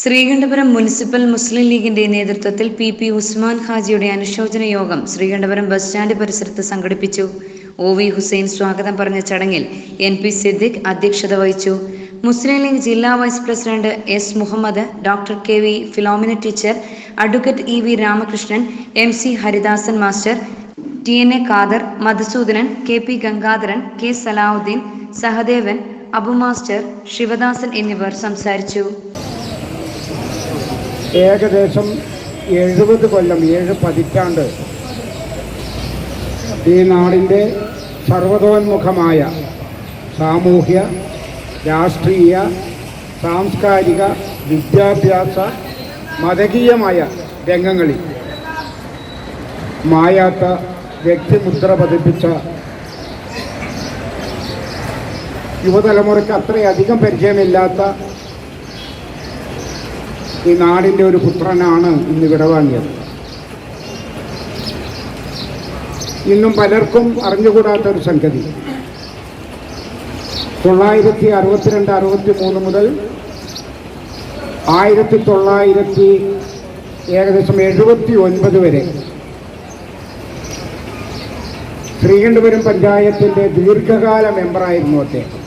Sreekandapuram municipal മുസ്ലിം ലീഗിന്റെ നേതൃത്വത്തിൽ P P Usman ഹാജിയുടെ അനുശോചന യോഗം ശ്രീകണ്ഠപുരം ബസ് സ്റ്റാൻഡ് പരിസരത്ത് സംഘടിപ്പിച്ചു. ഒ വി ഹുസൈൻ സ്വാഗതം പറഞ്ഞ ചടങ്ങിൽ എൻ പി സിദ്ദിഖ് അധ്യക്ഷത വഹിച്ചു. മുസ്ലിം ലീഗ് ജില്ലാ vice president S Muhammad doctor K V Philomina teacher advocate E V Ramakrishnan M C Haridasan master T N A Khader Madhusoodanan K P Gangadharan K Salahuddin Sahadevan Abu master Sivadasan എന്നിവർ സംസാരിച്ചു. ഏകദേശം എഴുപത് കൊല്ലം ഏഴ് പതിറ്റാണ്ട് ഈ നാടിന്റെ സർവതോന്മുഖമായ സാമൂഹ്യ രാഷ്ട്രീയ സാംസ്കാരിക വിദ്യാഭ്യാസ മതകീയമായ രംഗങ്ങളിൽ മായാത്ത വ്യക്തിമുദ്ര പതിപ്പിച്ച യുവതലമുറയ്ക്ക് അത്രയധികം പരിചയമില്ലാത്ത ഈ നാടിന്റെ ഒരു പുത്രനാണ് ഇന്ന് വിടവാങ്ങിയത്. ഇന്നും പലർക്കും അറിഞ്ഞുകൂടാത്ത ഒരു സംഗതി. തൊള്ളായിരത്തി അറുപത്തിരണ്ട് അറുപത്തി മൂന്ന് മുതൽ ആയിരത്തി തൊള്ളായിരത്തി ഏകദേശം എഴുപത്തി ഒൻപത് വരെ ശ്രീകണ്ഠപുരം പഞ്ചായത്തിന്റെ ദീർഘകാല മെമ്പറായിരുന്നു അദ്ദേഹം.